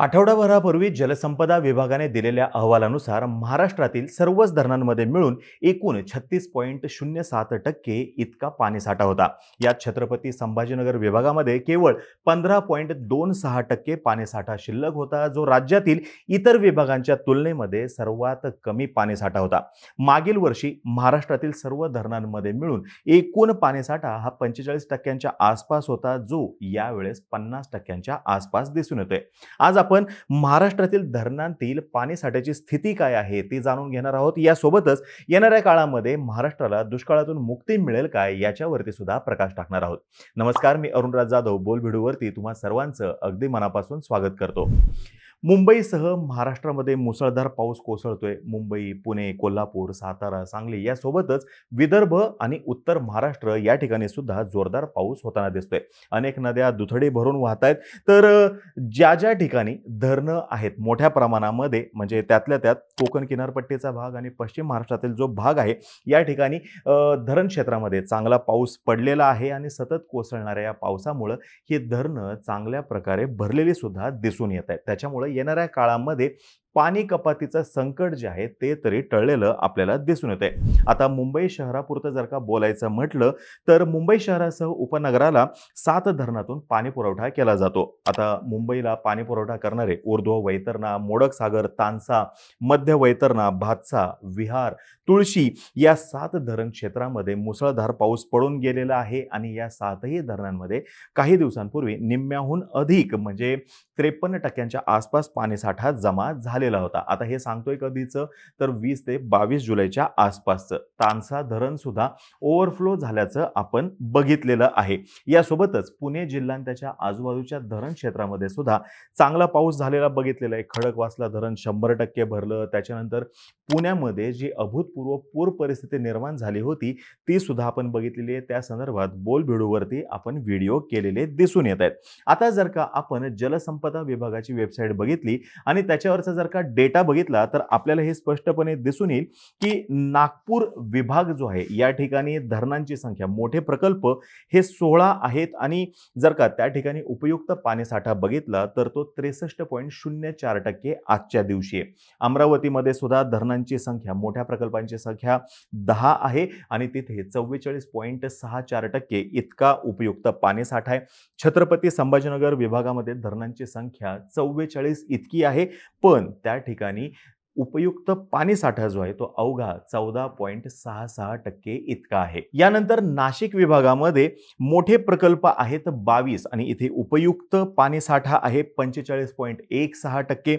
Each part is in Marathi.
आठवडाभरापूर्वी जलसंपदा विभागाने दिलेल्या अहवालानुसार महाराष्ट्रातील सर्वच धरणांमध्ये मिळून एकूण छत्तीस पॉईंट शून्य सात टक्के इतका पाणीसाठा होता. यात छत्रपती संभाजीनगर विभागामध्ये केवळ पंधरा पॉईंट दोन सहा टक्के पाणीसाठा शिल्लक होता जो राज्यातील इतर विभागांच्या तुलनेमध्ये सर्वात कमी पाणीसाठा होता. मागील वर्षी महाराष्ट्रातील सर्व धरणांमध्ये मिळून एकूण पाणीसाठा हा पंचेचाळीस टक्क्यांच्या आसपास होता जो यावेळेस पन्नास टक्क्यांच्या आसपास दिसून येतोय. आज आपण महाराष्ट्रातील धरणांतील पाणीसाठ्याची स्थिती काय आहे ती जाणून घेणार आहोत. यासोबतच येणाऱ्या काळामध्ये महाराष्ट्राला दुष्काळातून मुक्ती मिळेल काय याच्यावरती सुद्धा प्रकाश टाकणार आहोत. नमस्कार मी अरुणराज जाधव बोलभिडूवरती तुम्हा सर्वांचं अगदी मनापासून स्वागत करतो. मुंबईसह महाराष्ट्रामध्ये मुसळधार पाऊस कोसळतोय. मुंबई पुणे कोल्हापूर सातारा सांगली यासोबतच विदर्भ आणि उत्तर महाराष्ट्र या ठिकाणी सुद्धा जोरदार पाऊस होताना दिसतोय. अनेक नद्या दुथडी भरून वाहत आहेत तर ज्या ज्या ठिकाणी धरणं आहेत मोठ्या प्रमाणामध्ये म्हणजे त्यातल्या त्यात कोकण किनारपट्टीचा भाग आणि पश्चिम महाराष्ट्रातील जो भाग आहे या ठिकाणी धरण क्षेत्रामध्ये चांगला पाऊस पडलेला आहे आणि सतत कोसळणाऱ्या या पावसामुळं ही धरणं चांगल्या प्रकारे भरलेली सुद्धा दिसून येत आहेत. त्याच्यामुळे येणाऱ्या काळामध्ये पाणी कपातीचं संकट जे आहे ते तरी टळलेलं आपल्याला दिसून येते आता मुंबई शहरापुरतं जर का बोलायचं म्हटलं तर मुंबई शहरासह उपनगराला सात धरणातून पाणी पुरवठा केला जातो. आता मुंबईला पाणी पुरवठा करणारे उर्ध्व वैतरणा मोडक सागर तानसा मध्य वैतरणा भातसा विहार तुळशी या सात धरण क्षेत्रामध्ये मुसळधार पाऊस पडून गेलेला आहे आणि या सातही धरणांमध्ये काही दिवसांपूर्वी निम्म्याहून अधिक म्हणजे त्रेपन्न टक्क्यांच्या आसपास पाणीसाठा जमा झाला झालेला होता. आता हे सांगतोय कधीचं? तर वीस ते बावीस जुलैच्या आसपासचं. तानसा धरण सुद्धा ओव्हरफ्लो झाल्याचं आपण बघितलेलं आहे. यासोबतच पुणे जिल्हा आणि त्याच्या आजूबाजूच्या धरण क्षेत्रामध्ये सुद्धा चांगला पाऊस झालेला बघितलेला आहे. खडकवासला धरण शंभर टक्के भरलं. त्याच्यानंतर पुण्यामध्ये जी अभूतपूर्व पूर परिस्थिती निर्माण झाली होती ती सुद्धा आपण बघितलेली आहे. त्या संदर्भात बोलबिडूवरती आपण व्हिडिओ केलेले दिसून येत आहेत. आता जर का आपण जलसंपदा विभागाची वेबसाईट बघितली आणि त्याच्यावरचा जर का डेटा बघितला तर आपल्याला हे स्पष्टपणे दिसून येईल की नागपूर विभाग जो आहे या ठिकाणी धरणांची संख्या मोठे प्रकल्प हे सोळा आहेत. आणि जर का त्या ठिकाणी उपयुक्त पाणीसाठा बघितला तर तो त्रेसष्ट पॉईंट शून्य चार टक्के आजच्या दिवशी आहे. अमरावतीमध्ये सुद्धा धरणांची संख्या मोठ्या प्रकल्पांची संख्या दहा आहे. आणि तिथे चव्वेचाळीस पॉईंट सहा चार टक्के इतका उपयुक्त पाणीसाठा आहे. छत्रपती संभाजीनगर विभागामध्ये धरणांची संख्या चव्वेचाळीस इतकी आहे. पण त्या ठिकाणी उपयुक्त पाणीसाठा जो आहे तो अवघा चौदा पॉईंट सहा सहा टक्के इतका आहे. यानंतर नाशिक विभागामध्ये मोठे प्रकल्प आहेत बावीस आणि इथे उपयुक्त पाणीसाठा आहे पंचेचाळीस पॉईंट एक सहा टक्के.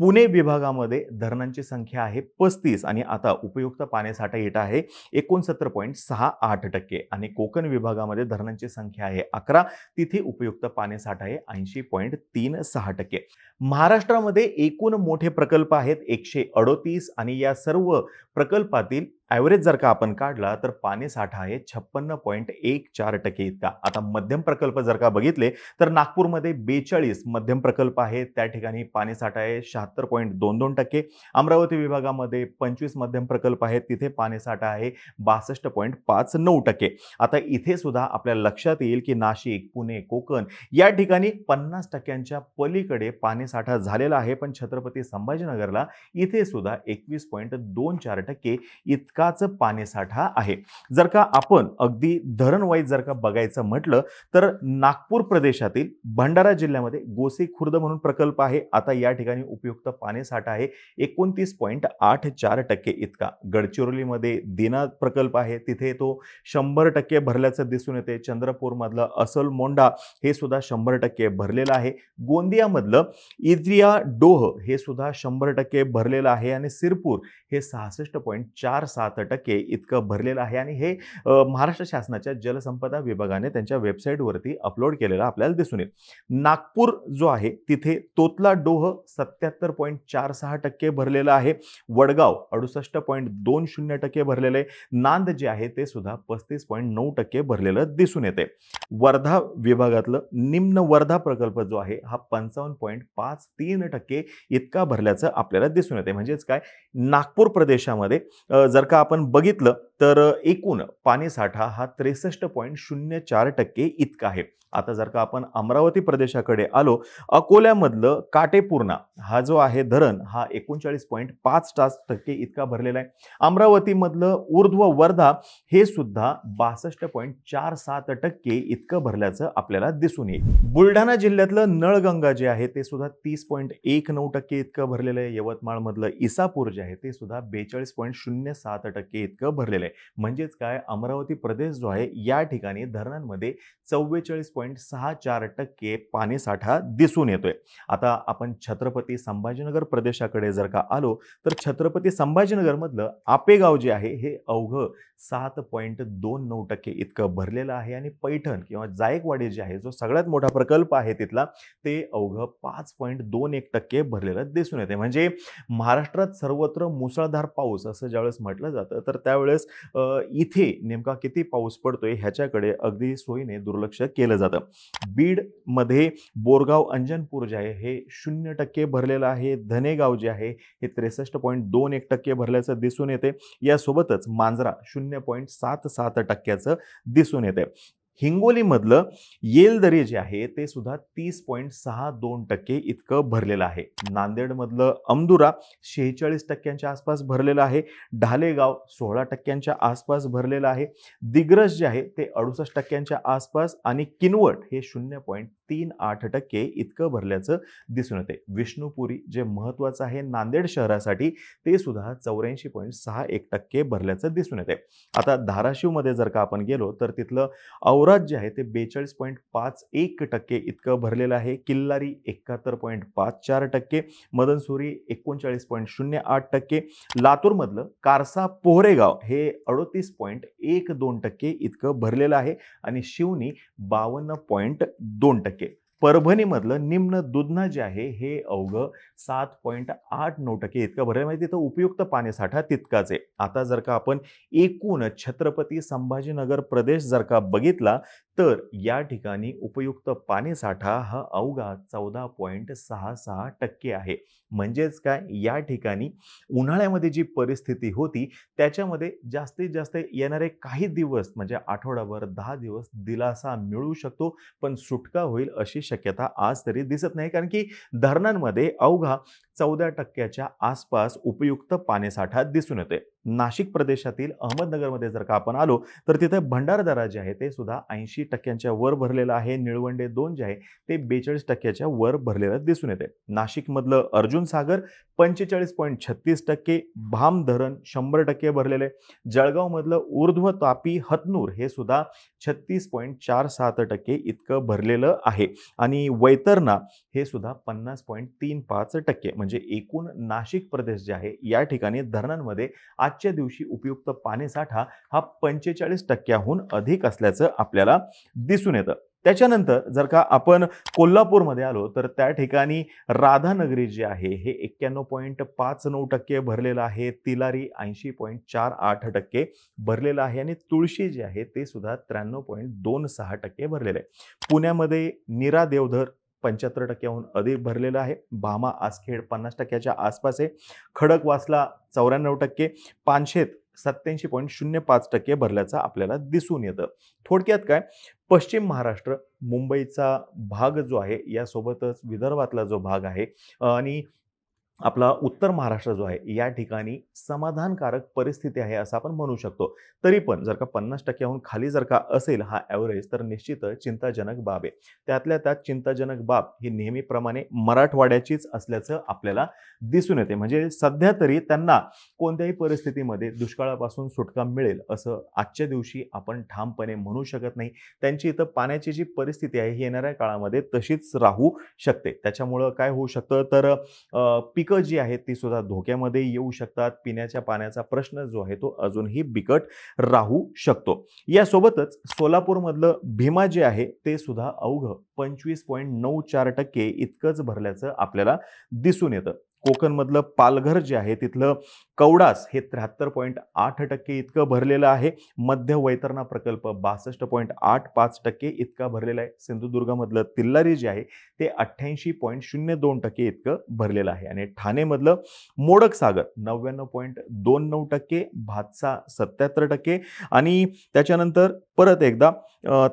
पुणे विभागामध्ये धरणांची संख्या आहे पस्तीस आणि आता उपयुक्त पाणीसाठा येत आहे एकोणसत्तर पॉईंट सहा आठ टक्के आणि कोकण विभागामध्ये धरणांची संख्या आहे अकरा तिथे उपयुक्त पाणीसाठा आहे ऐंशी पॉईंट तीन सहा टक्के. महाराष्ट्रामध्ये एकूण मोठे प्रकल्प आहेत एकशे अडोतीस आणि या सर्व प्रकल्पातील ॲव्हरेज जर का आपण काढला तर पाणी साठा आहे छप्पन्न पॉईंट एक चार टक्के इतका. आता मध्यम प्रकल्प जर का बघितले तर नागपूरमध्ये बेचाळीस मध्यम प्रकल्प आहेत. त्या ठिकाणी पाणी साठा आहे शहात्तर पॉईंट दोन दोन टक्के. अमरावती विभागामध्ये पंचवीस मध्यम प्रकल्प आहेत. तिथे पाणी साठा आहे बासष्ट पॉईंट पाच नऊ टक्के. आता इथे सुद्धा आपल्या लक्षात येईल की नाशिक पुणे कोकण या ठिकाणी पन्नास टक्क्यांच्या पलीकडे पाणी साठा झालेला आहे. पण छत्रपती संभाजीनगरला इथे सुद्धा एकवीस पॉईंट दोन चार टक्के इतकाच पाणीसाठा आहे. जर का आपण अगदी धरणवाईज जर का बघायचं म्हटलं तर नागपूर प्रदेशातील भंडारा जिल्ह्यामध्ये गोसी खुर्द म्हणून प्रकल्प आहे. आता या ठिकाणी उपयुक्त पाणीसाठा आहे. एकोणतीस पॉईंट आठ चार टक्के इतका. गडचिरोलीमध्ये दिना प्रकल्प आहे. तिथे तो शंभर टक्के भरल्याचं दिसून येते. चंद्रपूरमधलं असल मोंडा हे सुद्धा शंभर टक्के भरलेलं आहे. गोंदियामधलं इद्रिया डोह हे सुद्धा शंभर टक्के भरलेलं आहे. आणि सिरपूर हे सहासष्ट पॉईंट चार सात सात टक्के इतकं भरलेलं आहे आणि हे महाराष्ट्र शासनाच्या जलसंपदा विभागाने त्यांच्या वेबसाईटवरती अपलोड केलेलं आपल्याला दिसून येईल. नागपूर जो आहे तिथे तोतला डोह सत्याहत्तर पॉईंट चार सहा टक्के भरलेलं आहे. वडगाव अडुसष्ट पॉईंट दोन शून्य टक्के भरलेलं आहे. नांद जे आहे ते सुद्धा पस्तीस पॉईंट नऊ टक्के भरलेलं दिसून येते वर्धा विभागातलं निम्न वर्धा प्रकल्प जो आहे हा पंचावन्न पॉईंट पाच तीन टक्के इतका भरल्याचं आपल्याला दिसून येते म्हणजेच काय? नागपूर प्रदेशामध्ये जर का आपण बघितलं तर एकूण पाणीसाठा हा त्रेसष्ट पॉईंट शून्य चार टक्के इतका आहे. आता जर का आपण अमरावती प्रदेशाकडे आलो अकोल्यामधलं काटेपूर्णा हा जो आहे धरण हा एकोणचाळीस पॉईंट पाच तास टक्के इतका भरलेला आहे. अमरावतीमधलं ऊर्ध्व वर्धा हे सुद्धा बासष्ट पॉईंट चार सात टक्के इतकं भरल्याचं आपल्याला दिसून येईल. बुलढाणा जिल्ह्यातलं नळगंगा जे आहे ते सुद्धा तीस पॉईंट एक नऊ टक्के इतकं भरलेलं आहे. यवतमाळमधलं इसापूर जे आहे ते सुद्धा बेचाळीस पॉईंट शून्य सात टक्के इतकं भरलेलं आहे. म्हणजेच काय अमरावती प्रदेश जो आहे या ठिकाणी धरणांमध्ये चव्वेचाळीस पॉईंट सहा चार टक्के पाणीसाठा दिसून येतोय. आता आपण छत्रपती संभाजीनगर प्रदेशाकडे जर का आलो तर छत्रपती संभाजीनगरमधलं आपेगाव जे आहे हे अवघं सात पॉईंट दोन नऊ टक्के इतकं भरलेलं आहे आणि पैठण किंवा जायकवाडी जे आहे जो सगळ्यात मोठा प्रकल्प आहे तिथला ते अवघं पाच पॉईंट दोन एक टक्के भरलेलं दिसून येते म्हणजे महाराष्ट्रात सर्वत्र मुसळधार पाऊस असं ज्यावेळेस म्हटलं जातं तर त्यावेळेस इथे नेमका किती पाऊस पडतोय ह्याच्याकडे अगदी सोयीने दुर्लक्ष केलं जातं. बीडमध्ये बोरगाव अंजनपूर जे आहे हे शून्य टक्के भरलेलं आहे. धनेगाव जे आहे हे त्रेसष्ट पॉईंट दोन एक टक्के भरल्याचं दिसून येते. यासोबतच मांजरा शून्य पॉईंट सात सात टक्क्याचं दिसून येते. हिंगोलीमधलं येलदरी जे आहे ते सुद्धा तीस पॉईंट सहा दोन टक्के इतकं भरलेलं आहे. नांदेडमधलं अमदुरा शेहेचाळीस टक्क्यांच्या आसपास भरलेलं आहे. ढालेगाव सोळा टक्क्यांच्या आसपास भरलेलं आहे. दिग्रस जे आहे ते अडुसष्ट टक्क्यांच्या आसपास आणि किनवट हे शून्य पॉईंट तीन आठ टक्के इतकं भरल्याचं दिसून येते विष्णुपुरी जे महत्त्वाचं आहे नांदेड शहरासाठी ते सुद्धा चौऱ्याऐंशी पॉईंट सहा एक टक्के भरल्याचं दिसून येते आता धाराशिवमध्ये जर का आपण गेलो तर तिथलं औराज जे आहे ते बेचाळीस पॉईंट पाच एक टक्के इतकं भरलेलं आहे. किल्लारी एकाहत्तर पॉईंट पाच चार टक्के मदनसुरी एकोणचाळीस पॉईंट शून्य आठ टक्के लातूरमधलं कारसा पोहरेगाव हे अडोतीस पॉईंट एक दोन टक्के इतकं भरलेलं आहे आणि शिवनी बावन्न पॉईंट दोन टक्के. परभणीमधलं निम्न दुधना जे आहे हे अवघं सात पॉईंट आठ नऊ टक्के इतकं भरलं. म्हणजे तिथं उपयुक्त पाणीसाठा तितकाच आहे. आता जर का आपण एकूण छत्रपती संभाजीनगर प्रदेश जर का बघितला तर या ठिकाणी उपयुक्त पाणीसाठा हा अवघा चौदा पॉईंट सहा सहा टक्के आहे. म्हणजेच काय? या ठिकाणी उन्हाळ्यामध्ये जी परिस्थिती होती त्याच्यामध्ये जास्तीत जास्त येणारे काही दिवस म्हणजे आठवडाभर दहा दिवस दिलासा मिळू शकतो पण सुटका होईल अशी शक्यता आज तरी दिसत नाही. कारण की धरणांमध्ये अवघा चौदा टक्क्याच्या आसपास उपयुक्त पाणीसाठा दिसून येते नाशिक प्रदेशातील अहमदनगरमध्ये जर का आपण आलो तर तिथे भंडारदरा जे आहे ते सुद्धा ऐंशी टक्क्यांच्या वर भरलेलं आहे. निळवंडे दोन जे आहे ते बेचाळीस टक्क्याच्या वर भरलेलं दिसून येते नाशिकमधलं अर्जुन सागर पंचेचाळीस पॉईंट छत्तीस टक्के भाम धरण शंभर टक्के भरलेलं आहे. जळगावमधलं ऊर्ध्व तापी हतनूर हे सुद्धा छत्तीस पॉईंट चार सात टक्के इतकं भरलेलं आहे. आणि वैतरणा हे सुद्धा पन्नास पॉईंट तीन पाच टक्के म्हणजे म्हणजे एकूण नाशिक प्रदेश जे आहे या ठिकाणी धरणांमध्ये आजच्या दिवशी उपयुक्त पाणीसाठा हा पंचेचाळीस टक्क्याहून अधिक असल्याचं आपल्याला दिसून येतं. त्याच्यानंतर जर का आपण कोल्हापूरमध्ये आलो तर त्या ठिकाणी राधानगरी जे आहे हे एक्क्याण्णव पॉईंट पाच नऊ टक्के भरलेलं आहे तिलारी ऐंशी पॉईंट चार आठ टक्के भरलेलं आहे आणि तुळशी जे आहे ते सुद्धा त्र्याण्णव पॉईंट दोन सहा टक्के भरलेलं आहे. पुण्यामध्ये निरा देवधर पंच्याहत्तर टक्क्याहून अधिक भरलेलं आहे. भामा आसखेड पन्नास टक्क्याच्या आसपास आहे. खडकवासला चौऱ्याण्णव टक्के. पानशेत सत्याऐंशी पॉईंट शून्य पाच टक्के भरल्याचं आपल्याला दिसून येतं. थोडक्यात काय? पश्चिम महाराष्ट्र मुंबईचा भाग जो आहे यासोबतच विदर्भातला जो भाग आहे आणि आपला उत्तर महाराष्ट्र जो आहे या ठिकाणी समाधानकारक परिस्थिती आहे असं आपण म्हणू शकतो. तरी पण जर का पन्नास टक्क्याहून खाली जर का असेल हा ॲव्हरेज तर निश्चित चिंताजनक बाब आहे. त्यातल्या त्यात चिंताजनक बाब ही नेहमीप्रमाणे मराठवाड्याचीच असल्याचं आपल्याला दिसून येते. म्हणजे सध्या तरी त्यांना कोणत्याही परिस्थितीमध्ये दुष्काळापासून सुटका मिळेल असं आजच्या दिवशी आपण ठामपणे म्हणू शकत नाही. त्यांची इथं पाण्याची जी परिस्थिती आहे ही येणाऱ्या काळामध्ये तशीच राहू शकते. त्याच्यामुळं काय होऊ शकतं? तर पीक पिकं जी आहेत ती सुद्धा धोक्यामध्ये येऊ शकतात. पिण्याच्या पाण्याचा प्रश्न जो आहे तो अजूनही बिकट राहू शकतो. यासोबतच सोलापूरमधलं भीमा जे आहे ते सुद्धा अवघं पंचवीस पॉईंट नऊ चार टक्के इतकंच भरल्याचं आपल्याला दिसून येतं. कोकणमधलं पालघर जे आहे तिथलं कवडास हे त्र्याहत्तर पॉईंट आठ टक्के इतकं भरलेलं आहे. मध्य वैतरणा प्रकल्प बासष्ट पॉईंट आठ पाच टक्के इतका भरलेला आहे. सिंधुदुर्गमधलं तिल्लारी जे आहे ते अठ्ठ्याऐंशी पॉईंट शून्य दोन टक्के इतकं भरलेलं आहे. आणि ठाणेमधलं मोडक सागर नव्याण्णव पॉईंट दोन नऊ टक्के भातसा सत्याहत्तर टक्के आणि त्याच्यानंतर परत एकदा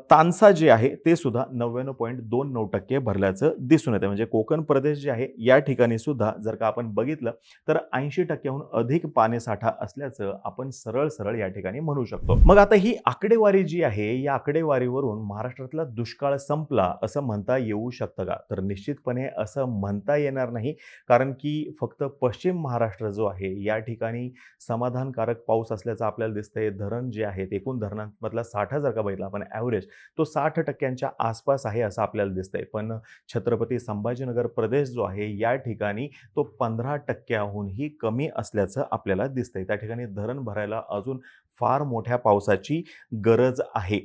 तानसा जे आहे ते सुद्धा नव्याण्णव पॉईंट दोन नऊ टक्के भरल्याचं दिसून येतं म्हणजे कोकण प्रदेश जे आहे या ठिकाणी सुद्धा जर का आपण बघितलं तर ऐंशी टक्क्याहून अधिक पाणीसाठा असल्याचं आपण सरळ सरळ या ठिकाणी म्हणू शकतो. मग आता ही आकडेवारी जी आहे या आकडेवारीवरून महाराष्ट्रातला दुष्काळ संपला असं म्हणता येऊ शकतं का? तर निश्चितपणे असं म्हणता येणार नाही कारण की फक्त पश्चिम महाराष्ट्र जो आहे या ठिकाणी समाधानकारक पाऊस असल्याचं आपल्याला दिसतंय. धरण जे आहेत एकूण धरणांमधला साठा जर का बघितला आपण? ॲव्हरेज तो साठ टक्क्यांच्या आसपास आहे असं आपल्याला दिसतंय. पण छत्रपती संभाजीनगर प्रदेश जो आहे या ठिकाणी तो पंधरा टक्क्याहूनही कमी असल्याचं आपल्याला दिसतंय. त्या ठिकाणी धरण भरायला अजून फार मोठ्या पावसाची गरज आहे.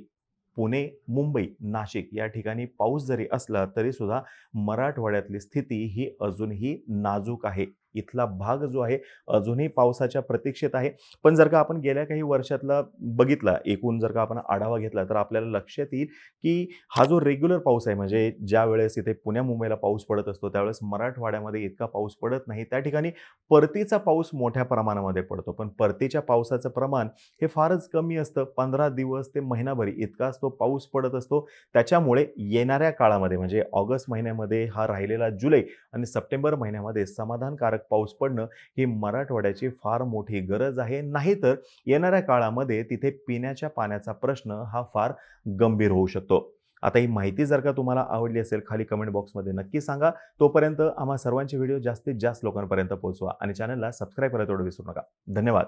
पुणे मुंबई नाशिक या ठिकाणी पाऊस जरी असला तरीसुद्धा मराठवाड्यातली स्थिती ही अजूनही नाजूक आहे. इथला भाग जो आहे अजूनही पावसाच्या प्रतीक्षेत आहे. पण जर का आपण गेल्या काही वर्षातला बघितला एकूण जर का आपण आढावा घेतला तर आपल्याला लक्षात येईल की हा जो रेग्युलर पाऊस आहे म्हणजे ज्या वेळेस इथे पुण्या मुंबईला पाऊस पडत असतो त्यावेळेस मराठवाड्यामध्ये इतका पाऊस पडत नाही. त्या ठिकाणी परतीचा पाऊस मोठ्या प्रमाणामध्ये पडतो. पण परतीच्या पावसाचं प्रमाण हे फारच कमी असतं. पंधरा दिवस ते महिनाभरी इतकाच तो पाऊस पडत असतो. त्याच्यामुळे येणाऱ्या काळामध्ये म्हणजे ऑगस्ट महिन्यामध्ये हा राहिलेला जुलै आणि सप्टेंबर महिन्यामध्ये समाधानकारक पाऊस पडणं ही मराठवाड्याची फार मोठी गरज आहे. नाहीतर येणाऱ्या काळामध्ये तिथे पिण्याच्या पाण्याचा प्रश्न हा फार गंभीर होऊ शकतो. आता ही माहिती जर का तुम्हाला आवडली असेल खाली कमेंट बॉक्समध्ये नक्की सांगा. तोपर्यंत आम्हा सर्वांचे व्हिडिओ जास्तीत जास्त लोकांपर्यंत पोहोचवा आणि चॅनलला सबस्क्राईब करायला तेवढं विसरू नका. धन्यवाद.